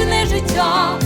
вічне життя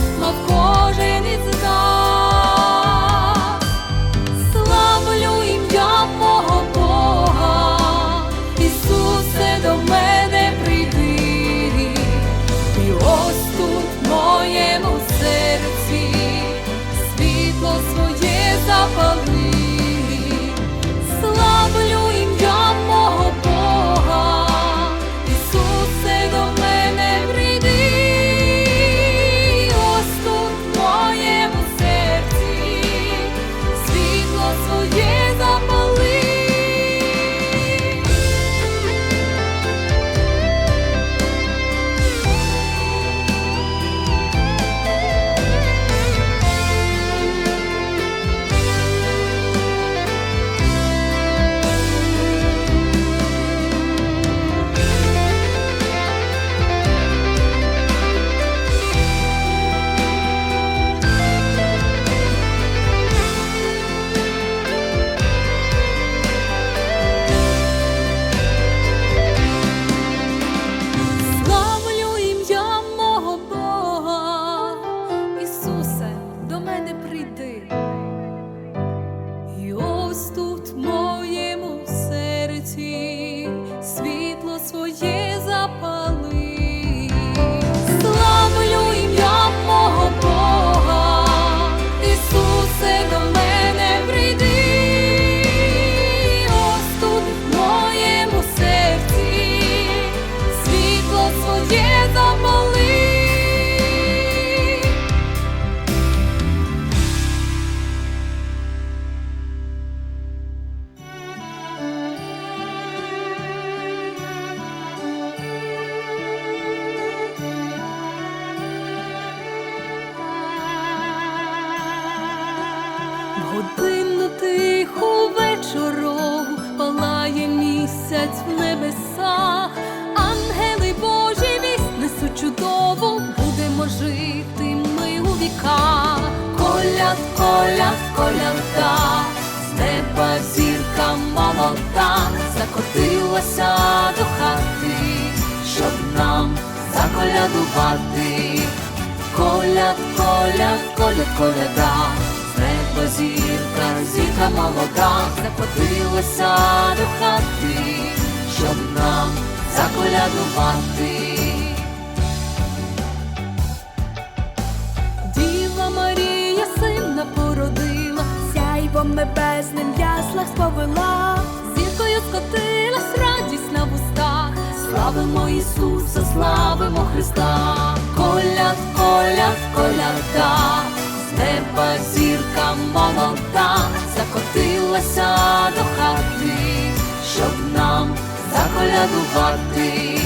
коляд, коляда, з неба зірка молода, закотилася до хати, щоб нам заколядувати. Коляд, коляд, коляд, коляда, з неба зірка, зірка молода, закотилася до хати, щоб нам заколядувати. Яслах зіркою скотилась радість на вустах. Славимо Ісуса, славимо Христа, коляд, коляд, коляда, з неба зірка молода, закотилася до хати, щоб нам заколядувати.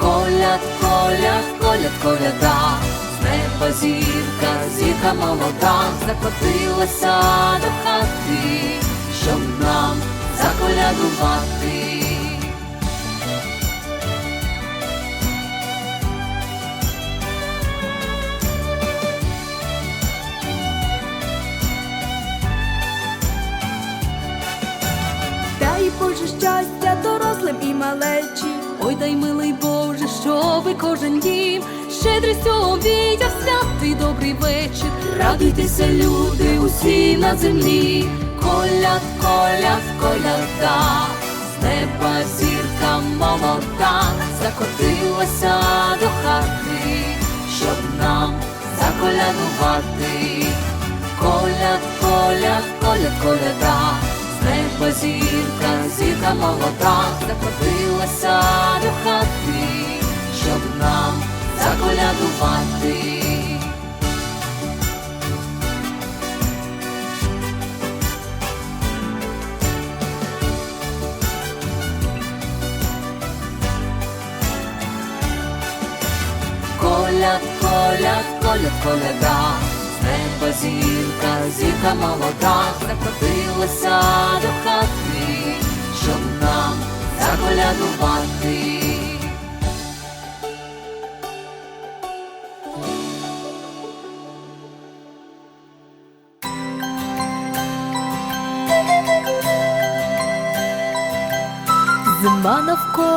Коляд, коляд, коляд, коляда, з неба зірка, зірка молода, закотилася до хати, щоб нам заколядувати. дай Боже щастя дорослим і малечі. Ой, дай милий Боже, щоби кожен дім щедрістю обійняв святий добрий вечір. Радуйтеся, люди, усі на землі, коляд, коляда, з неба зірка молода, закотилася до хати, щоб нам заколядувати. Коляд, коляд, коляд, коляда, з неба зірка, зірка молода, закотилася до хати, щоб нам заколядувати. Коляд, коляда, з неба зірка, зірка молода, закотилася до хати, щоб нам заколядувати. Зима навколо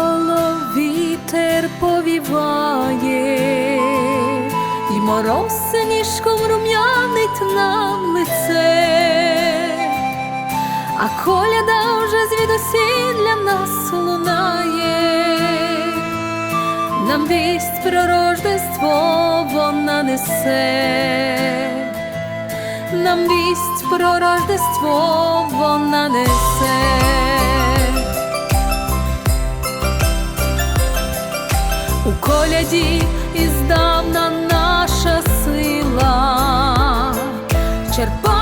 мороз синішком рум'янить нам лице, а коляда вже звідусіль для нас лунає, нам вість про рождество вона несе, нам вість про рождество вона несе. У коляді іздавна черпаєм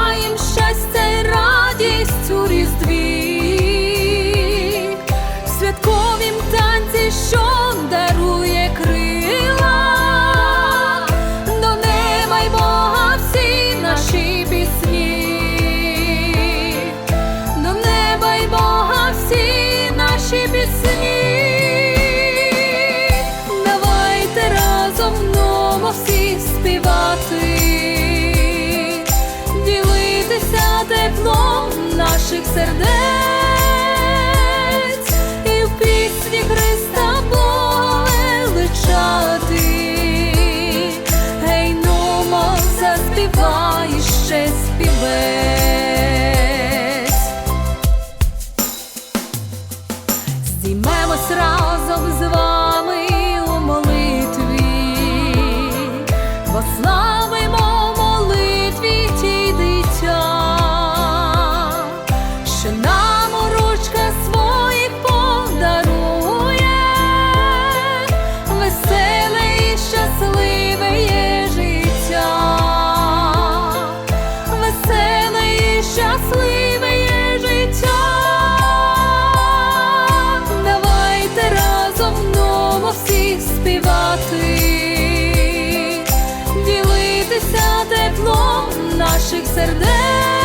наших сердець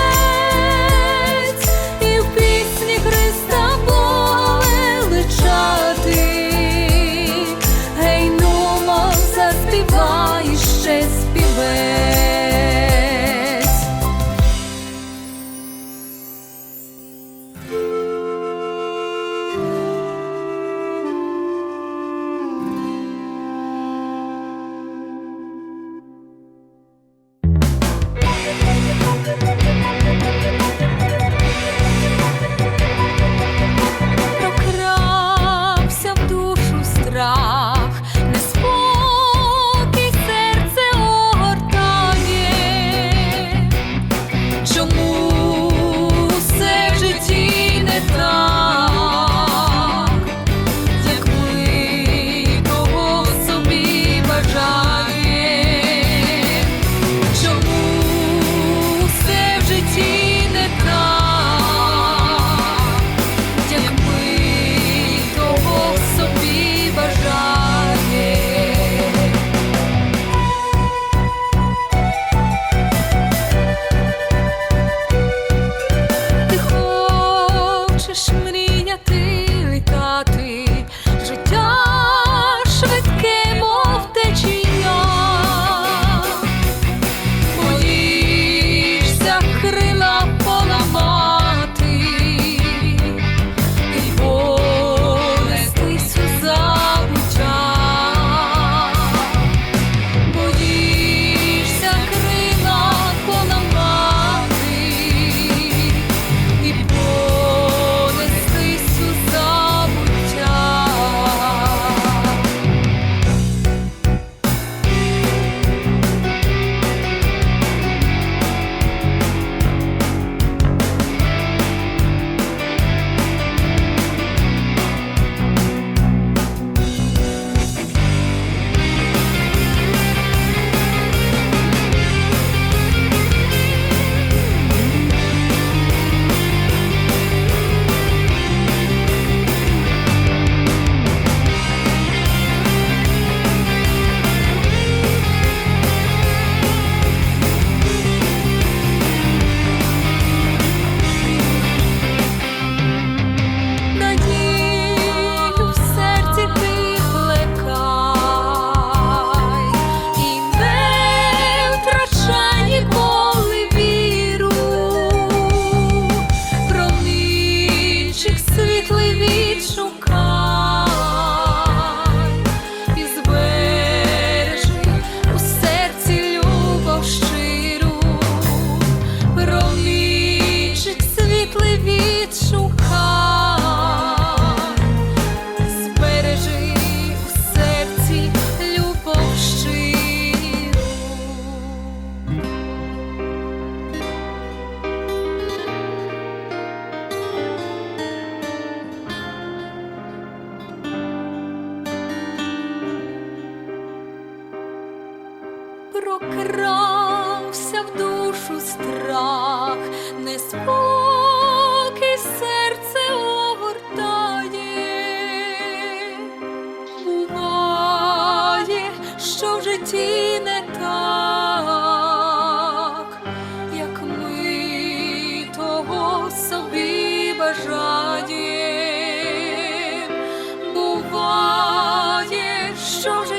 守着